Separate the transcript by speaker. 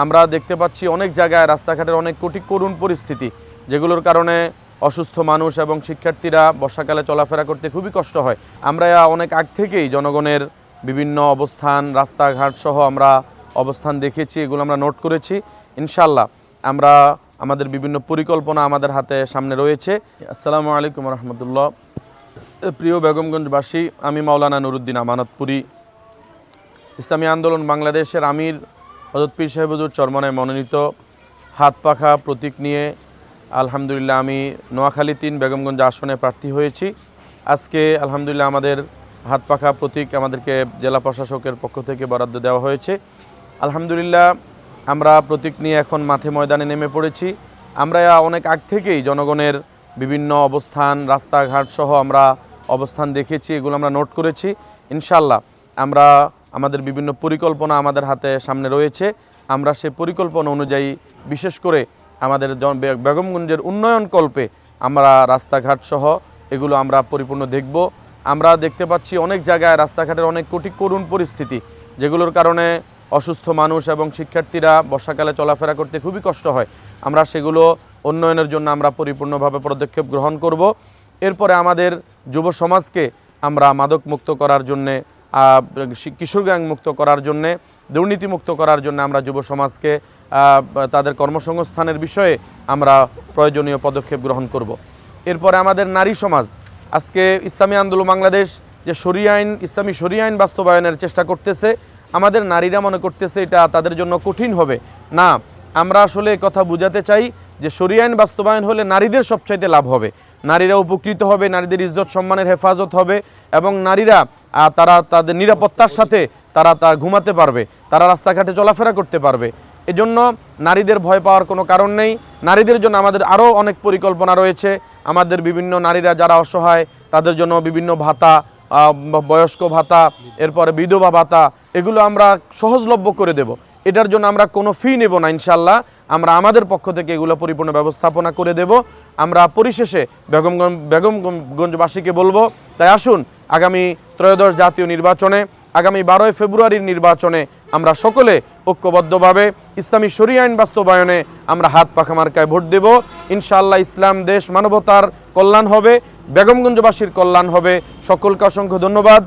Speaker 1: আমরা দেখতে পাচ্ছি অনেক জায়গায় রাস্তাঘাটের অনেক কোটি করুণ পরিস্থিতি, যেগুলোর কারণে অসুস্থ মানুষ এবং শিক্ষার্থীরা বর্ষাকালে চলাফেরা করতে খুবই কষ্ট হয়। আমরা অনেক আগ থেকেই জনগণের বিভিন্ন অবস্থান, রাস্তাঘাট সহ আমরা অবস্থান দেখেছি, এগুলো আমরা নোট করেছি। ইনশাল্লাহ আমরা আমাদের বিভিন্ন পরিকল্পনা আমাদের হাতে সামনে রয়েছে। আসসালামু আলাইকুম রহমতুল্লাহ। প্রিয় বেগমগঞ্জবাসী, আমি মাওলানা নুরুদ্দিন আমানতপুরী। ইসলামী আন্দোলন বাংলাদেশের আমির হজরত পীর সাহেব হুজুর চরমনায় মনোনীত, হাত পাখা, প্রতীক নিয়ে আলহামদুলিল্লাহ আমি নোয়াখালী তিন বেগমগঞ্জ আসনে প্রার্থী হয়েছি। আজকে আলহামদুলিল্লাহ আমাদের হাত পাখা, প্রতীক আমাদেরকে জেলা প্রশাসকের পক্ষ থেকে বরাদ্দ দেওয়া হয়েছে। আলহামদুলিল্লাহ আমরা প্রতীক নিয়ে এখন মাঠে ময়দানে নেমে পড়েছি। আমরা অনেক আগ থেকেই জনগণের বিভিন্ন অবস্থান, রাস্তাঘাট সহ আমরা অবস্থান দেখেছি, এগুলো আমরা নোট করেছি। ইনশাল্লাহ আমরা আমাদের বিভিন্ন পরিকল্পনা আমাদের হাতে সামনে রয়েছে। আমরা সে পরিকল্পনা অনুযায়ী বিশেষ করে আমাদের বেগমগঞ্জের উন্নয়ন কল্পে আমরা রাস্তাঘাট সহ এগুলো আমরা পরিপূর্ণ দেখব। আমরা দেখতে পাচ্ছি অনেক জায়গায় রাস্তাঘাটের অনেক কোটি করুণ পরিস্থিতি, যেগুলোর কারণে অসুস্থ মানুষ এবং শিক্ষার্থীরা বর্ষাকালে চলাফেরা করতে খুবই কষ্ট হয়। আমরা সেগুলো উন্নয়নের জন্য আমরা পরিপূর্ণভাবে পদক্ষেপ গ্রহণ করব। এরপরে আমাদের যুব সমাজকে আমরা মাদক মুক্ত করার জন্যে কিশোর গ্যাং মুক্ত করার জন্যে দুর্নীতিমুক্ত করার জন্য আমরা যুব সমাজকে তাদের কর্মসংস্থানের বিষয়ে আমরা প্রয়োজনীয় পদক্ষেপ গ্রহণ করব। এরপরে আমাদের নারী সমাজ। আজকে ইসলামী আন্দোলন বাংলাদেশ যে শরী আইন, ইসলামী শরী আইন বাস্তবায়নের চেষ্টা করতেছে, আমাদের নারীরা মনে করতেছে এটা তাদের জন্য কঠিন হবে। না, আমরা আসলে কথা বুঝাতে চাই যে শরী আইন বাস্তবায়ন হলে নারীদের সবচাইতে লাভ হবে। নারীরা উপকৃত হবে, নারীদের ইজ্জত, সম্মানের হেফাজত হবে এবং নারীরা তারা তাদের নিরাপত্তার সাথে তারা তা ঘুমাতে পারবে, তারা রাস্তাঘাটে চলাফেরা করতে পারবে। এজন্য নারীদের ভয় পাওয়ার কোনো কারণ নেই। নারীদের জন্য আমাদের আরও অনেক পরিকল্পনা রয়েছে। আমাদের বিভিন্ন নারীরা যারা অসহায়, তাদের জন্য বিভিন্ন ভাতা বয়স্ক ভাতা, এরপরে বিধবা ভাতা, এগুলো আমরা সহজলভ্য করে দেব। এটার জন্য আমরা কোনো ফি নেব না ইনশাল্লাহ আমরা আমাদের পক্ষ থেকে এগুলো পরিপূর্ণ ব্যবস্থাপনা করে দেব। আমরা পরিশেষে বেগমগঞ্জ বেগমগঞ্জবাসীকে বলব, তাই আসুন, আগামী ত্রয়োদশ জাতীয় নির্বাচনে, আগামী বারোই ফেব্রুয়ারির নির্বাচনে আমরা সকলে ঐক্যবদ্ধভাবে ইসলামী শরী আইন বাস্তবায়নে আমরা হাত পাখা মার্কায় ভোট দেব। ইনশাআল্লাহ ইসলাম দেশ মানবতার কল্যাণ হবে, বেগমগঞ্জবাসীর কল্যাণ হবে। সকলকে অসংখ্য ধন্যবাদ।